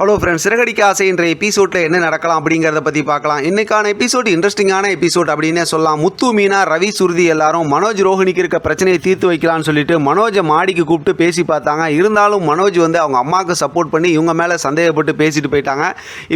Hello friends Siragadikka ஆசை என்ற எபிசோடில் என்ன நடக்கலாம் அப்படிங்கிறத பற்றி பார்க்கலாம். இன்னைக்கான எபிசோட் இன்ட்ரெஸ்டிங்கான எபிசோட் அப்படின்னே சொல்லலாம். முத்து மீனா ரவி சுருதி எல்லாரும் மனோஜ் ரோஹினிக்கு இருக்க பிரச்சனையை தீர்த்து வைக்கலாம்னு சொல்லிட்டு மனோஜை மாடிக்கு கூப்பிட்டு பேசி பார்த்தாங்க. இருந்தாலும் மனோஜ் வந்து அவங்க அம்மாவுக்கு சப்போர்ட் பண்ணி இவங்க மேலே சந்தேகப்பட்டு பேசிட்டு போயிட்டாங்க.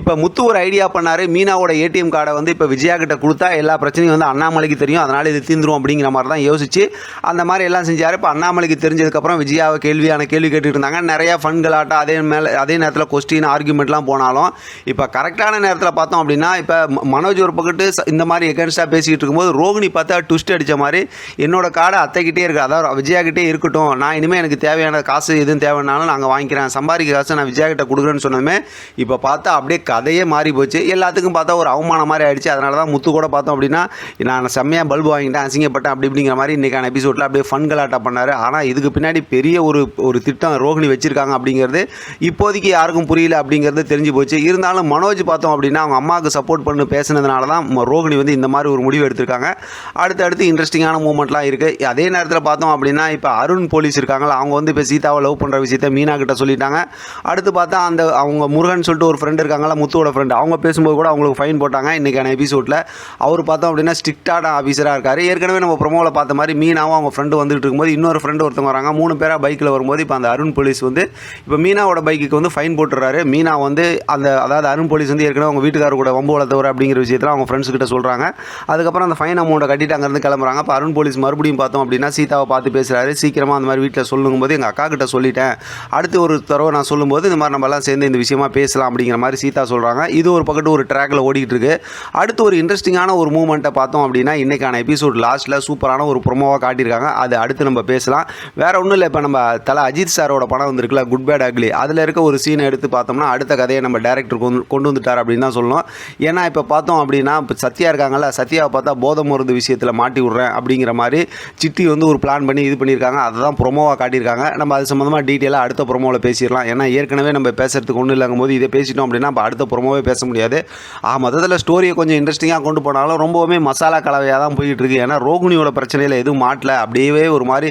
இப்போ முத்து ஒரு ஐடியா பண்ணார். மீனாவோட ஏடிஎம் கார்டை வந்து இப்போ விஜயா கிட்ட கொடுத்தா எல்லா பிரச்சனையும் வந்து அண்ணாமலைக்கு தெரியும். அதனால் இது தீந்துரும் அப்படிங்கிற மாதிரி தான் யோசிச்சு அந்த மாதிரி எல்லாம் செஞ்சார். இப்போ அண்ணாமலைக்கு தெரிஞ்சதுக்கப்புறம் விஜயாவை கேள்வியான கேள்வி கேட்டுட்டு இருந்தாங்க. நிறையா ஃபன்களாட்டம் அதே மேலே அதே நேரத்தில் கொஸ்டின் ஆர்குமெண்ட்லாம் போனாலும் இப்போ கரெக்டான நேரத்தில் பார்த்தோம் அப்படின்னா இப்போ மனோஜ் ஒரு பக்கத்து இந்த மாதிரி எகென்ஸ்டாக பேசிக்கிட்டு இருக்கும்போது ரோகிணி பார்த்தா ட்விஸ்ட் அடித்த மாதிரி என்னோட காடை அத்தைக்கிட்டே இருக்குது அதாவது விஜயாகிட்டே இருக்கட்டும். நான் இனிமேல் எனக்கு தேவையான காசு எதுவும் தேவைன்னாலும் நாங்கள் வாங்கிக்கிறேன். சம்பாதிக்க காசு நான் விஜயா கிட்ட கொடுக்குறேன்னு சொன்னோமே இப்போ பார்த்தா அப்படியே கதையே மாறி போச்சு. எல்லாத்துக்கும் பார்த்தா ஒரு அவமானம் மாதிரி ஆகிடுச்சு அதனால தான் முத்து கூட பார்த்தோம் அப்படின்னா நான் செம்மையாக பல்பு வாங்கிட்டேன் அசிங்கப்பட்டேன் அப்படி இப்படிங்கிற மாதிரி இன்றைக்கான எபிசோடில் அப்படியே ஃபன் கலாட்டா பண்ணார். ஆனால் இதுக்கு பின்னாடி பெரிய ஒரு ஒரு திட்டம் ரோகிணி வச்சுருக்காங்க அப்படிங்கிறது இப்போதைக்கு யாருக்கும் புரியல. அப்படிங்கிறது தெரிஞ்சு போச்சு. இருந்தாலும் மனோஜ் பார்த்தோம் அப்படின்னா அவங்க அம்மாவுக்கு சப்போர்ட் பண்ணி பேசுனதுனால தான் ரோகிணி வந்து இந்த மாதிரி ஒரு முடிவு எடுத்திருக்காங்க. அடுத்து அடுத்து இன்ட்ரெஸ்டிங்கான மூமெண்ட்லாம் இருக்குது அதே நேரத்தில் பார்த்தோம் அப்படின்னா இப்போ அருண் போலீஸ் இருக்காங்களா அவங்க வந்து இப்போ சீதாவை லவ் பண்ணுற விஷயத்த மீனா கிட்ட சொல்லிட்டாங்க. அடுத்து பார்த்தா அந்த அவங்க முருகன் சொல்லிட்டு ஒரு ஃப்ரெண்ட் இருக்காங்களா முத்துவோட ஃப்ரெண்ட் அவங்க பேசும்போது கூட அவங்களுக்கு ஃபைன் போட்டாங்க இன்றைக்கான எபிசோடில் அவர் பார்த்தோம் அப்படின்னா ஸ்ட்ரிக்டான ஆஃபீஸராக இருக்கார். ஏற்கனவே நம்ம ப்ரொமோவில் பார்த்த மாதிரி மீனாவும் அவங்க ஃப்ரெண்டு வந்துட்டு இருக்கும்போது இன்னொரு ஃப்ரெண்டு ஒருத்தவங்க வராங்க. மூணு பேராக பைக்கில் வரும்போது இப்போ அந்த அருண் போலீஸ் வந்து இப்போ மீனாவோட பைக்குக்கு வந்து ஃபைன் போட்டுறாரு மீனா வந்து அந்த அதாவது அருண் போலீஸ் வந்து ஏற்கனவே அவங்க வீட்டுக்காரர் கூட வம்பு வளர்த்தவர் அப்படிங்கிற விஷயத்தில் அவங்க ஃப்ரெண்ட்ஸ் கிட்ட சொல்கிறாங்க அதுக்கப்புறம் அந்த ஃபைன் அமௌண்ட்டை கட்டிட்டு அங்கேருந்து கிளம்புறாங்க. அப்போ அருண் போலீஸ் மறுபடியும் பார்த்தோம் அப்படின்னா சீதாவை பார்த்து பேசுகிறாரு சீக்கிரமாக அந்த மாதிரி வீட்டில் சொல்லும்போது எங்கள் அக்கா கிட்ட சொல்லிட்டேன். அடுத்து ஒரு தடவை நான் சொல்லும்போது இந்த மாதிரி நம்மலாம் சேர்ந்து இந்த விஷயமா பேசலாம் அப்படிங்கிற மாதிரி சீதா சொல்கிறாங்க இது ஒரு பக்கத்து ஒரு ட்ராக்ல ஓடிக்கிட்டு இருக்கு அடுத்து ஒரு இன்ட்ரெஸ்டிங்கான ஒரு மூமெண்ட்டை பார்த்தோம் அப்படின்னா இன்னைக்கான எபிசோட் லாஸ்ட்டில் சூப்பரான ஒரு ப்ரொமோவாக காட்டியிருக்காங்க. அது அடுத்து நம்ம பேசலாம். வேற ஒன்றும் இல்லை இப்போ நம்ம தலை அஜித் சாரோட படம் வந்திருக்குல்ல குட் பேட் அக்லி அதில் இருக்க ஒரு சீனை எடுத்து பார்த்தோம் பார்த்தோம்னா அடுத்த கதையை நம்ம டேரக்டர் கொண்டு கொண்டு வந்துட்டார் அப்படின்னு தான் சொல்லணும். ஏன்னா இப்போ பார்த்தோம் அப்படின்னா இப்போ சத்யா இருக்காங்கல்ல சத்யாவை பார்த்தா போதை மருந்து விஷயத்தில் மாட்டி விட்றேன் அப்படிங்கிற மாதிரி சிட்டி வந்து ஒரு பிளான் பண்ணி இது பண்ணியிருக்காங்க. அதை தான் ப்ரொமோவாக காட்டியிருக்காங்க. நம்ம அது சம்மந்தமாக டீட்டெயிலாக அடுத்த ப்ரொமோவில் பேசிடலாம். ஏன்னா ஏற்கனவே நம்ம பேசுறதுக்கு ஒன்றும் இல்லைங்கும் போது இதை பேசிட்டோம் அப்படின்னா நம்ம அடுத்த ப்ரொமோவே பேச முடியாது. ஆ மொத்தத்தில் ஸ்டோரியை கொஞ்சம் இன்ட்ரெஸ்டிங்காக கொண்டு போனாலும் ரொம்பவுமே மசாலா கலவையாக தான் போயிட்டு இருக்கு. ஏன்னா ரோகிணியோட பிரச்சனையில் எதுவும் மாட்டல. அப்படியே ஒரு மாதிரி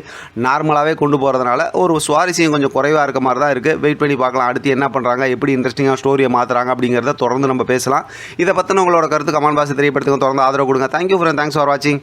நார்மலாகவே கொண்டு போகிறதுனால ஒரு சுவாரஸ்யம் கொஞ்சம் குறைவாக இருக்க மாதிரி தான் இருக்குது வெயிட் பண்ணி பார்க்கலாம். அடுத்து என்ன பண்ணுறாங்க எப்படி இன்ட்ரெஸ்டிங்காக ஸ்டோரியை மாற்றுறாங்க அப்படிங்கிறத தொடர்ந்து நம்ம பேசலாம். இதை பற்றின உங்களோட கருத்து கமெண்ட் பாக்ஸ் தெரியப்படுத்துங்க. தொடர்ந்து ஆதரவு கொடுங்க. தேங்க்யூ ஃப்ரெண்ட் தேங்க்ஸ் ஃபார் வாட்சிங்